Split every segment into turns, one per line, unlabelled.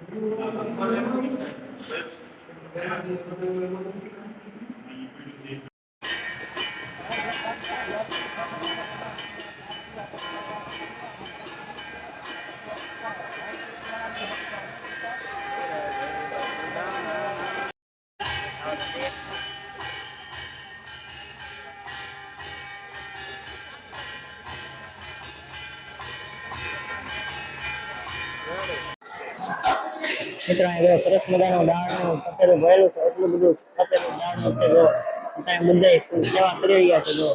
Thank you. મિત્રો અહીંયા સરસ મજાનું દાળનું પતેલું ભરેલું છે. એટલું બધું પતેલું દાણું છે, જો. અત્યારે બધા સેવા કરી રહ્યા છે, જો.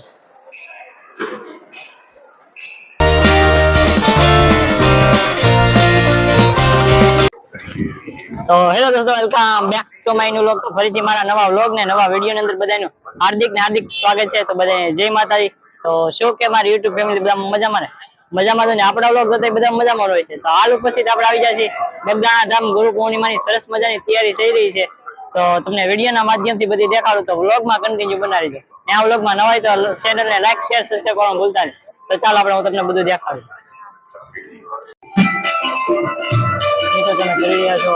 તો હેલો દોસ્તો welcome back to my new vlog તો ફરીથી મારા નવા વ્લોગ ને નવા વિડિયો ની અંદર બધાનું હાર્દિક ને હાર્દિક સ્વાગત છે. તો બધાને જય માતાજી. તો શું કે મારી યુટ્યુબ ફેમિલી બધા મજામાં ને? મજામાં ને? આપણા વ્લોગ જોતા બધા મજામાં હોય છે. તો હાલ ઉપસ્થિત આપણે આવી જાય છે બગદાણા ધામ ગુરુ પૂર્ણિમાની સરસ મજાની તૈયારી થઈ રહી છે. તો તમને વિડીયોના માધ્યમથી બધી દેખાડું તો વ્લોગમાં કન્ટિન્યુ બનાવી દો. ને આ વ્લોગમાં નવાય તો ચેનલને લાઈક શેર સબસ્ક્રાઇબ કરવાનું ભૂલતા નહીં. તો ચાલ આપણે હું તમને બધું દેખાડું. તમે કરી રહ્યા છો.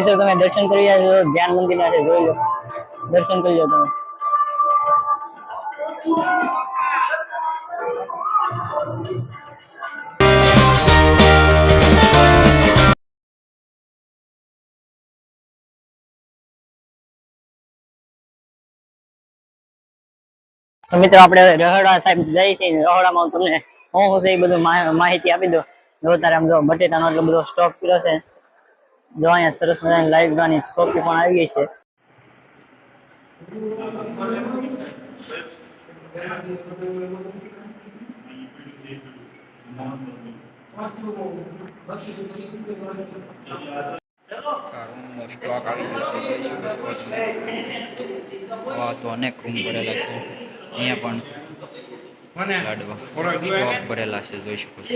મિત્રો, તમે દર્શન કરી રહ્યા છો, ધ્યાન મંદિરના છે, જોઈ લો. દર્શન કરી લો તમે. તો મિત્રો, આપણે રહોડા સાહેબ જઈએ છીએ, રહોડામાં તમને, હું હું છે એ બધું માહિતી આપી દો જો તારે આમ જો બટેટાનો એટલો બધો સ્ટોક કર્યો છે. જો અહીંયા સરસ મજાની લાઈવ ગાની સોપી પણ આવી ગઈ છે.
સ્ટોક આવી ગયો છે જોઈ શકો છો તમે તો અનેક રૂમ ભરેલા છે અહીંયા પણ લાડવા સ્ટોક ભરેલા છે જોઈ શકો છો.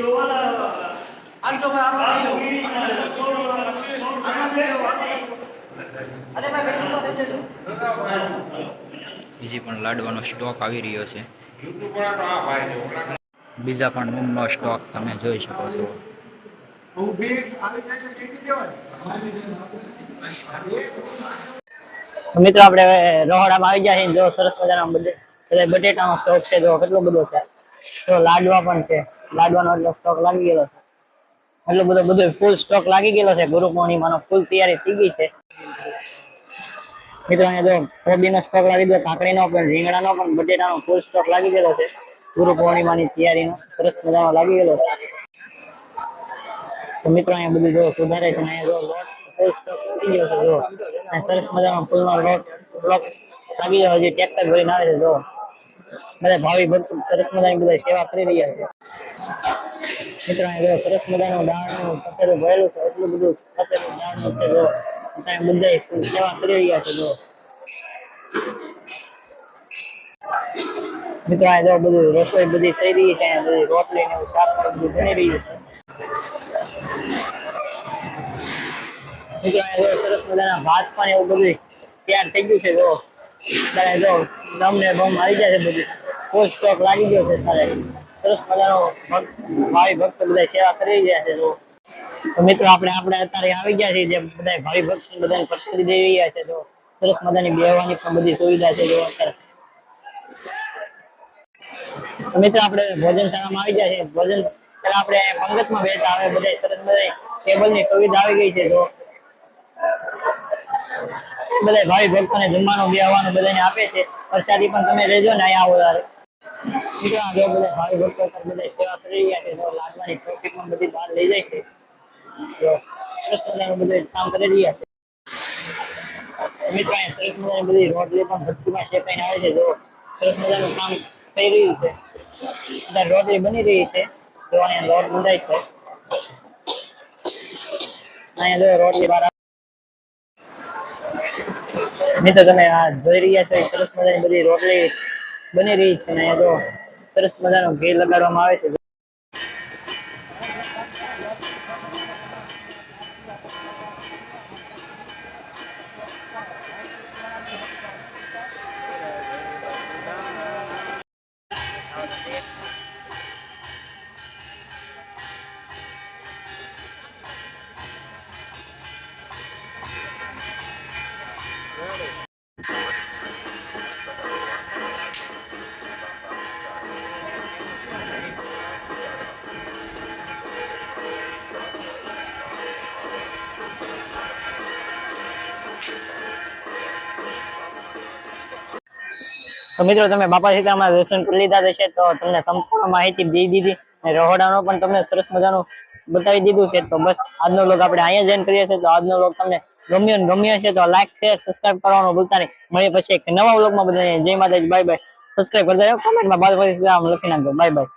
બીજી પણ લાડવાનો સ્ટોક આવી રહ્યો છે. બીજા પણ મૂંગનો સ્ટોક તમે જોઈ શકો છો.
મિત્રો આપણે હવે રહોડામાં આવી ગયા છીએ. જો સરસ મજાના બટેટાનો સ્ટોક છે. જો કેટલો બધો છે. તો લાડવા પણ છે. લાડવાનો એટલો સ્ટોક લાગી ગયેલો છે. એટલો બધો બધો ફૂલ સ્ટોક લાગી ગયેલો છે. ગુરુ પૂર્ણિમાનો ફૂલ તૈયારી થઈ ગઈ છે. મિત્રો, અહીંયા જો કોબીનો સ્ટોક લાગી ગયો, કાકડીનો, પણ રીંગણાનો પણ બટેટાનો ફૂલ સ્ટોક લાગી ગયેલો છે. ગુરુ પૂર્ણિમાની તૈયારીનો સરસ મજાનો લાગી ગયેલો છે. તો મિત્રો, અહીંયા બધું જો સુધારે છે અહીંયા જો લોટ ફૂલ સ્ટોક થઈ ગયો છે, જો. સરસ મજાનો ફૂલનો લોટ બ્લોક લાગી ગયો, હજી ટ્રેક્ટર ભરીને આવે છે, જો. બધા ભાવિ ભક્તો સરસ મજાની બધા સેવા કરી રહ્યા છે. મિત્રો અહીંયા સરસ મજાનું દાળનું પતેલું ભરેલું છે, એટલું બધું પતેલું દાળનું છે, જો. અત્યારે બધા સેવા કરી રહ્યા છે, જો. મિત્રો, આ બધું રસોઈ બધી થઈ રહી છે, અહીંયા બધી રોટલી ને શાક બધું બની રહ્યું છે. સરસ મજાના ભાત પણ એવું બધું તૈયાર થઈ ગયું છે, જો. ત્યારે જો દમ ને બમ આવી જાય છે, બધું. સ્ટોક લાગી ગયો છે ત્યારે સરસ મજાનો કરી છે મિત્રો, આપણે આપણે અત્યારે આવી ગયા છીએ જે બધા ભાઈ ભક્ત બધાને પ્રસાદી દઈ રહ્યા છે જો. સરસ મજાની બેહવાની પણ બધી સુવિધા છે જો અત્યારે. મિત્રો, આપણે ભોજનશાળામાં આવી ગયા છે ભોજન પેલા આપણે પંગતમાં બેઠા આવે બધા સરસ બધા ટેબલની સુવિધા આવી ગઈ છે જો. બધા ભાઈ ભક્તોને જમવાનું, બેહવાનું બધાને આપે છે. પ્રસાદી પણ તમે લેજો ને અહીંયા આવો બની રહી છે અહીંયા છે. અહીંયા રોટલી બહાર મિત્રો, તમે આ જોઈ રહ્યા છો, સરસ મજાની બધી રોટલી બની રહી છે, અને જો સરસ મજાનો ઘી લગાડવામાં આવે છે. તો મિત્રો, તમે બાપા સીતામાં દર્શન કરી લીધા હશે, તો તમને સંપૂર્ણ માહિતી દઈ દીધી અને રહોડાનો પણ તમને સરસ મજાનું બતાવી દીધું છે. તો બસ, આજનો લોગ આપણે અહીંયા જઈને કરીએ છીએ. તો આજનો લોગ તમને ગમ્યો ને ગમ્યો છે તો લાઈક શેર સબસ્ક્રાઇબ કરવાનું ભૂલતા નહીં. મળીએ પછી એક નવા વ્લોગમાં બધાને. જય માતાજી બાય બાય સબસ્ક્રાઇબ કરતા રહ્યો કમેન્ટમાં બાલ લખી નાખજો. Bye bye